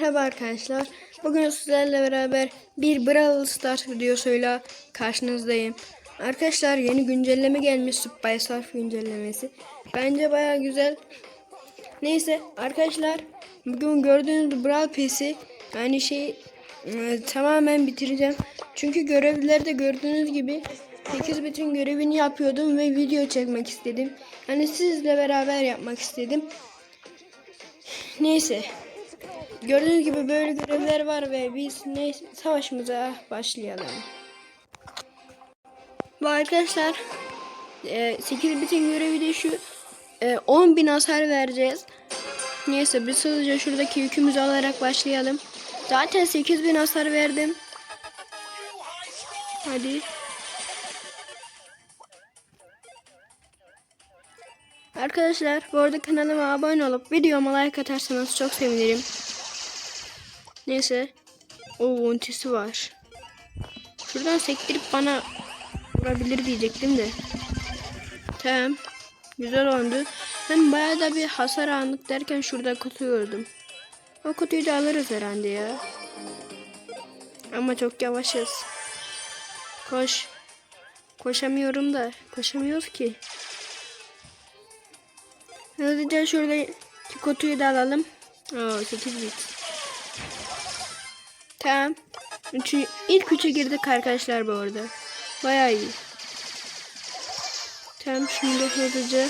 Merhaba arkadaşlar. Bugün sizlerle beraber bir Brawl Stars videosuyla karşınızdayım. Arkadaşlar yeni güncelleme gelmiş Surf güncellemesi. Bence baya güzel. Neyse arkadaşlar bugün gördüğünüz Brawl Pass'i yani şey e, tamamen bitireceğim. Çünkü görevlerde gördüğünüz gibi 8 bütün görevini yapıyordum ve video çekmek istedim. Yani sizle beraber yapmak istedim. Neyse Gördüğünüz gibi böyle görevler var ve biz ne savaşımıza başlayalım. Bu arkadaşlar e, 8 bitin görevi de şu e, 10 bin hasar vereceğiz. Neyse biz hızlıca şuradaki yükümüzü alarak başlayalım. Zaten 8 bin hasar verdim. Hadi. Arkadaşlar bu arada kanalıma abone olup videoma like atarsanız çok sevinirim. Neyse. O ultisi var. Şuradan sektirip bana vurabilir diyecektim de. Tamam. Güzel oldu. Hem bayağı da bir hasar anlık derken şurada kutu gördüm. O kutuyu da alırız herhalde ya. Ama çok yavaşız. Koş. Koşamıyorum da. Koşamıyoruz ki. Hızlıca şuradaki kutuyu da alalım. Oo 8 bit. Tamam. Üçü, ilk üçe girdik arkadaşlar bu arada. Bayağı iyi. Tamam şimdi hızlıca.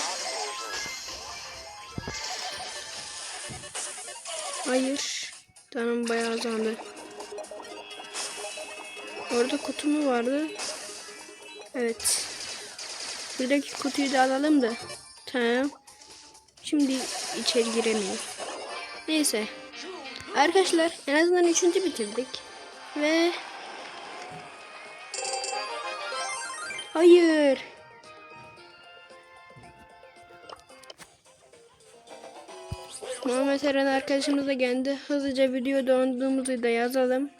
Hayır. Tamam bayağı azaldı. Orada kutu mu vardı? Evet. Buradaki kutuyu da alalım da. Tamam. Şimdi içeri giremiyoruz. Neyse. Arkadaşlar en azından üçüncü bitirdik. Ve Hayır. Muhammed Eren arkadaşımız da geldi. Hızlıca video donduğumuzu da yazalım.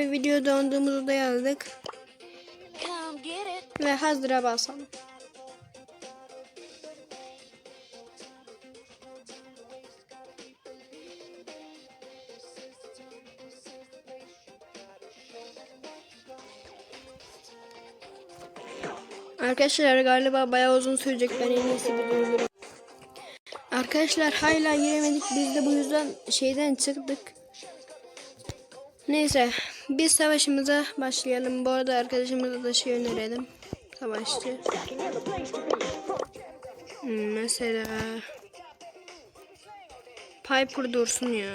Ve video donduğumuzu da yazdık. Ve hazıra basalım. Arkadaşlar galiba bayağı uzun sürecek. Ben en iyisi bir durdurum. Arkadaşlar hala giremedik. Biz de bu yüzden şeyden çıktık. Neyse biz savaşımıza başlayalım. Bu arada arkadaşımıza da şey önerelim. Savaşçı. Hmm, mesela Piper dursun ya.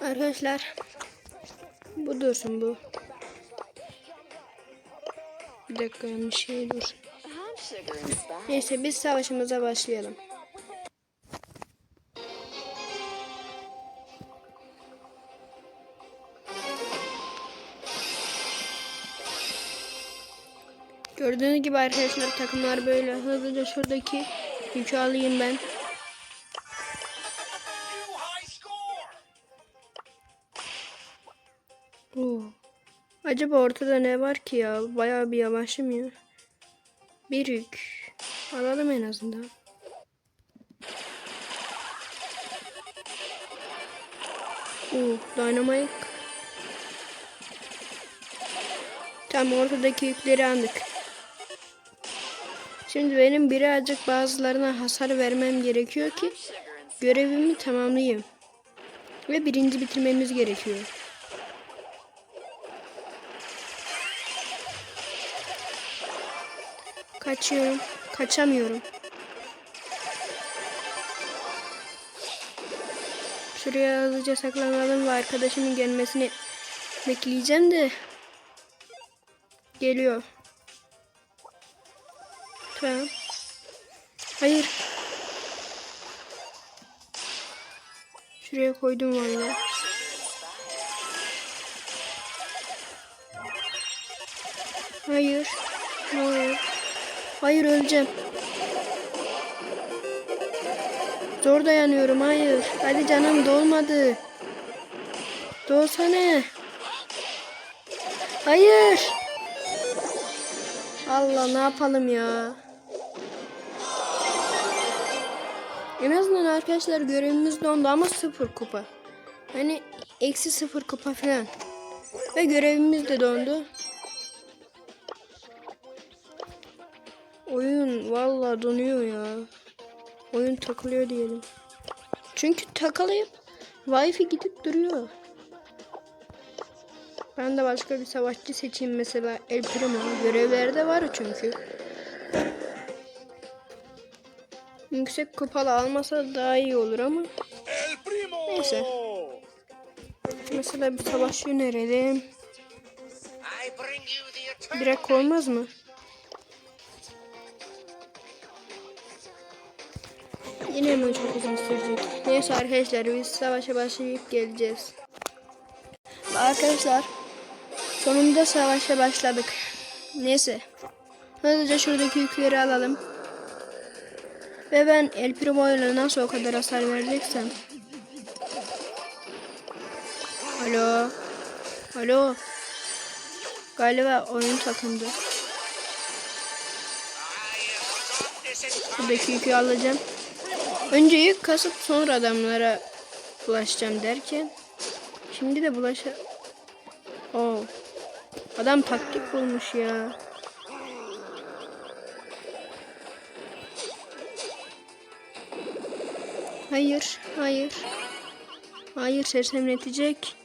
Arkadaşlar bu dursun bu. Bir dakika yanlış şey dur. Neyse biz savaşımıza başlayalım. Gördüğünüz gibi arkadaşlar takımlar böyle hızlıca şuradaki yükü alayım ben. Oo. Acaba ortada ne var ki ya? Bayağı bir yavaşım ya. Bir yük. Alalım en azından. Oo, dynamite. Tam ortadaki yükleri aldık. Şimdi benim birazcık bazılarına hasar vermem gerekiyor ki görevimi tamamlayayım. Ve birinci bitirmemiz gerekiyor. Kaçıyorum. Kaçamıyorum. Şuraya hızlıca saklanalım ve arkadaşımın gelmesini bekleyeceğim de. Geliyor. Tamam. Hayır. Şuraya koydum vallahi. Hayır. Hayır. Hayır öleceğim. Zor dayanıyorum hayır. Hadi canım dolmadı. Dolsana. Hayır. Allah ne yapalım ya. En azından arkadaşlar görevimiz dondu ama sıfır kupa. Hani eksi sıfır kupa falan. Ve görevimiz de dondu. Oyun vallahi donuyor ya. Oyun takılıyor diyelim. Çünkü takılayıp Wi-Fi gidip duruyor. Ben de başka bir savaşçı seçeyim mesela El Primo. Görevlerde var çünkü. Yüksek kupalı almasa daha iyi olur ama. Neyse. Mesela bir savaşçı önerelim. Direkt olmaz mı? Yine mi çok uzun sürecek? Neyse arkadaşlar biz savaşa başlayıp geleceğiz. Arkadaşlar sonunda savaşa başladık. Neyse. Hızlıca şuradaki yükleri alalım. Ve ben El Primo ile nasıl o kadar hasar vereceksem. Alo. Alo. Galiba oyun takındı. Şuradaki yükü alacağım. Önce yük kasıp sonra adamlara bulaşacağım derken. Şimdi de bulaşa... Oo. Adam taktik bulmuş ya. Hayır, hayır. Hayır sersemletecek.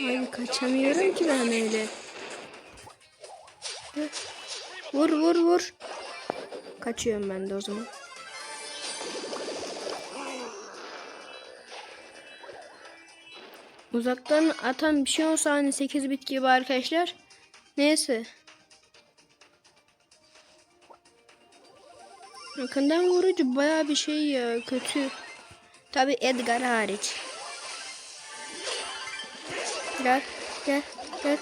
Ay kaçamıyorum ki ben öyle. Vur vur vur. Kaçıyorum ben de o zaman. Uzaktan atan bir şey olsa hani 8 bit gibi arkadaşlar. Neyse. Yakından vurucu baya bir şey ya kötü. Tabi Edgar hariç. Gel gel gel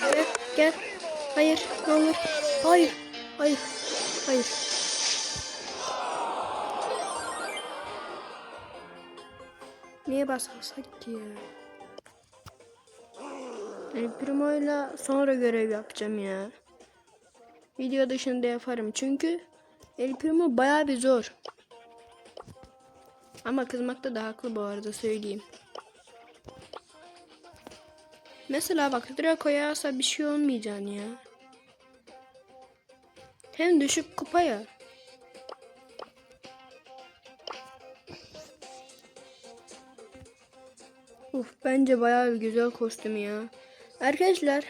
gel gel. Hayır ne olur. Hayır hayır hayır. Niye basarsak ki ya? El Primo'yla sonra görev yapacağım ya. Video dışında yaparım çünkü El Primo baya bir zor. Ama kızmakta da haklı bu arada söyleyeyim. Mesela bak Draco'ya alsa bir şey olmayacaksın ya. Hem düşük kupa ya. Uf bence bayağı bir güzel kostüm ya. Arkadaşlar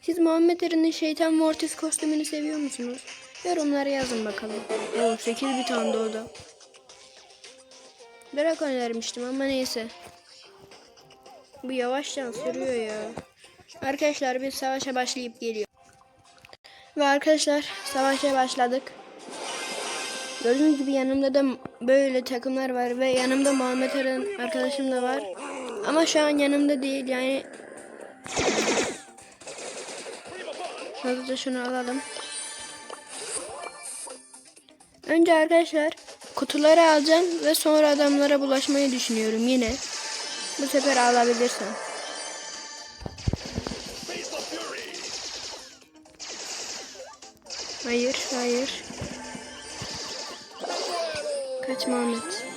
siz Muhammed Eren'in Şeytan Mortis kostümünü seviyor musunuz? Yorumlara yazın bakalım. Oo 8 bir tane de o da. Draco önermiştim ama neyse. Bu yavaşça sürüyor ya. Arkadaşlar biz savaşa başlayıp geliyor. Ve arkadaşlar savaşa başladık. Gördüğünüz gibi yanımda da böyle takımlar var ve yanımda Muhammed Eren arkadaşım da var. Ama şu an yanımda değil yani. Hızlıca şunu alalım. Önce arkadaşlar kutuları alacağım ve sonra adamlara bulaşmayı düşünüyorum yine. Bu sefer alabilirsem. Hayır, hayır. Kaç Muhammed.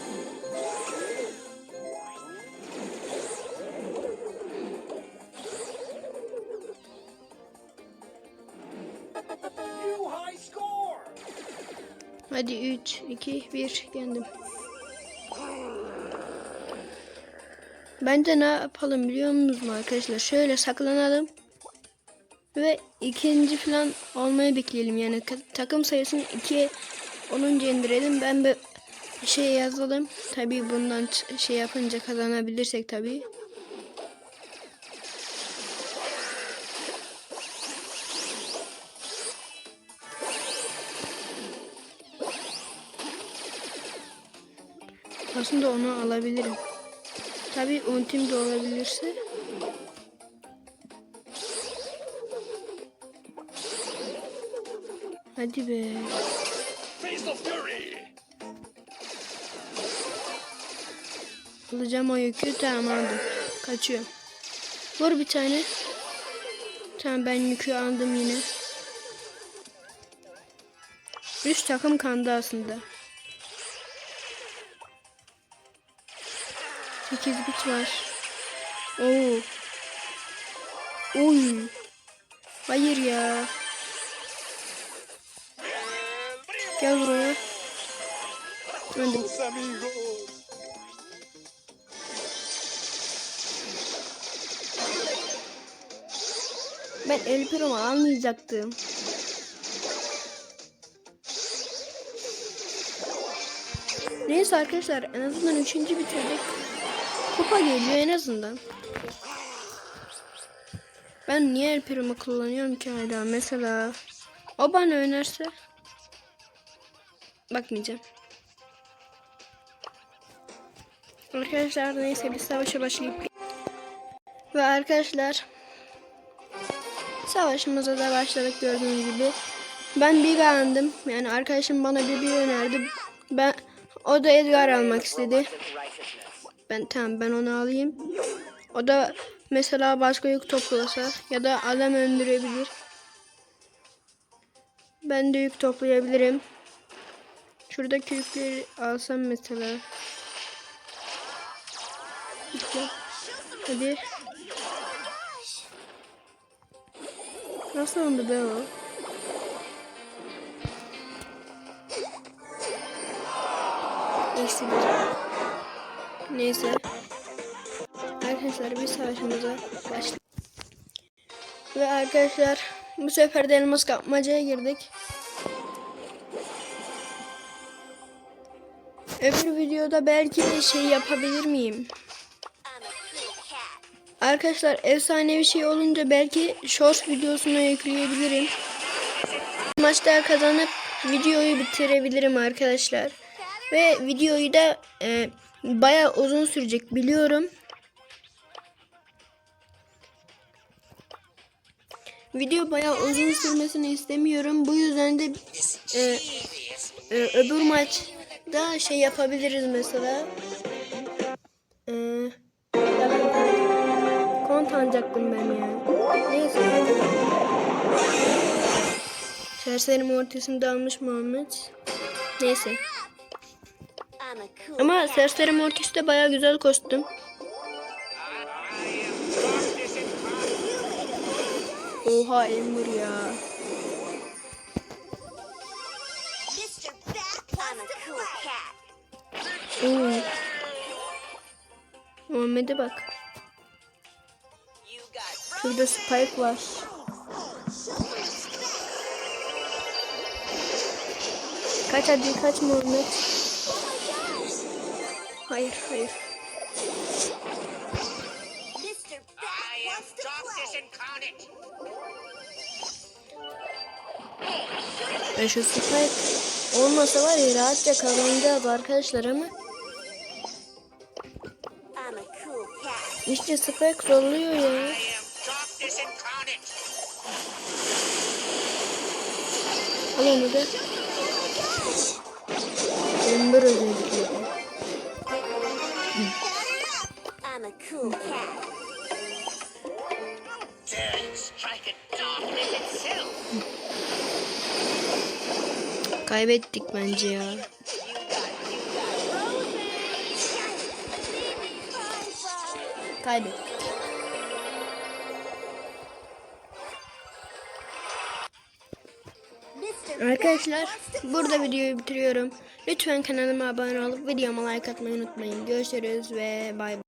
Hadi 3, 2, 1 yendim. Bence ne yapalım biliyor musunuz arkadaşlar? Şöyle saklanalım. Ve ikinci falan olmayı bekleyelim. Yani takım sayısını 2'ye 10'unca indirelim. Ben bir şey yazalım. Tabii bundan şey yapınca kazanabilirsek tabii. Aslında onu alabilirim. Tabii ultim de olabilirse. Hadi be. Alacağım o yükü. Tamam aldım. Kaçıyor. Vur bir tane. Tamam ben yükü aldım yine. Üç takım kandı aslında. 8 bit var. Oo. Oy. Hayır ya. Gel buraya. Öldüm. Ben El Primo almayacaktım. Neyse arkadaşlar en azından üçüncü bitirdik. Kupa geliyor en azından. Ben niye El Primo kullanıyorum ki hala? Mesela o bana önerse bakmayacağım. Arkadaşlar neyse biz savaşa başlayıp ve arkadaşlar Savaşımıza da başladık gördüğünüz gibi. Ben bir aldım. Yani arkadaşım bana bir bir önerdi. Ben o da Edgar almak istedi. Ben tamam ben onu alayım. O da mesela başka yük toplasa ya da adam öldürebilir. Ben de yük toplayabilirim. Şuradaki yükleri alsam mesela. İşte. Hadi. Nasıl oldu be o? Eksi. Neyse. Arkadaşlar bir savaşımıza başladık. Ve arkadaşlar bu sefer de elmas kapmacaya girdik. Öbür videoda belki de şey yapabilir miyim? Arkadaşlar efsanevi şey olunca belki short videosuna yükleyebilirim. Maçta kazanıp videoyu bitirebilirim arkadaşlar. Ve videoyu da e, bayağı uzun sürecek biliyorum. Video bayağı uzun sürmesini istemiyorum. Bu yüzden de e, e, öbür maçta şey yapabiliriz mesela. E, ya ben kont alacaktım ben ya. Neyse. Serseri mortisini de almış Muhammed. Neyse. Ama Serseri Mortis de baya güzel kostüm. Oha Ember ya. Oo. Muhammed'e bak. Şurada Spike var. Kaç hadi kaç Muhammed. Hayır hayır. Ben şu Spike olmasa var ya rahatça kazanacağız arkadaşlar ama işte Spike zorluyor ya. Al onu da. Ember özellikle. Cool cat. Kaybettik bence ya. Kaybettik. Arkadaşlar burada videoyu bitiriyorum. Lütfen kanalıma abone olup videoma like atmayı unutmayın. Görüşürüz ve bay bay.